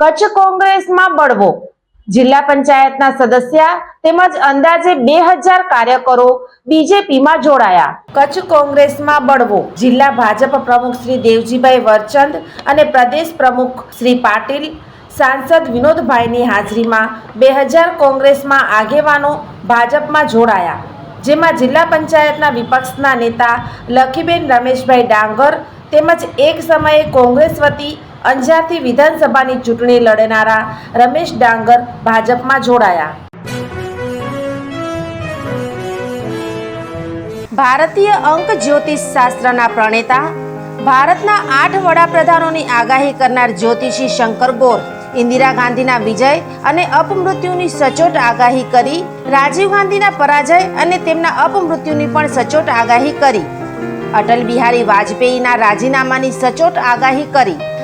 Kutch કોંગ્રેસમાં બળવો. જિલ્લા પંચાયતના સદસ્ય તેમજ અંદાજે બે હજાર કાર્યકરો બીજેપીમાં જોડાયા. કચ્છ કોંગ્રેસમાં બળવો. જિલ્લા ભાજપ પ્રમુખ શ્રી દેવજીભાઈ વરચંદ અને પ્રદેશ પ્રમુખ શ્રી પાટીલ, સાંસદ વિનોદભાઈની હાજરીમાં બે હજાર કોંગ્રેસમાં આગેવાનો ભાજપમાં જોડાયા. જેમાં જિલ્લા પંચાયતના વિપક્ષના નેતા લખીબેન રમેશભાઈ ડાંગર તેમજ એક સમયે કોંગ્રેસ વતી અંજારથી વિધાનસભાની ચૂંટણી લડનારા રમેશ ડાંગર ભાજપમાં જોડાયા. ભારતીય અંક જ્યોતિષ શાસ્ત્રના પ્રણેતા, ભારતના આઠ વડાપ્રધાનોની આગાહી કરનાર જ્યોતિષી શંકર ગોર, ઇન્દિરા ગાંધીના વિજય અને અપમૃત્યુની સચોટ આગાહી કરી, રાજીવ ગાંધીના પરાજય અને તેમના અપમૃત્યુની પણ સચોટ આગાહી કરી. અટલ બિહારી વાજપેયીના રાજીનામાની સચોટ આગાહી કરી.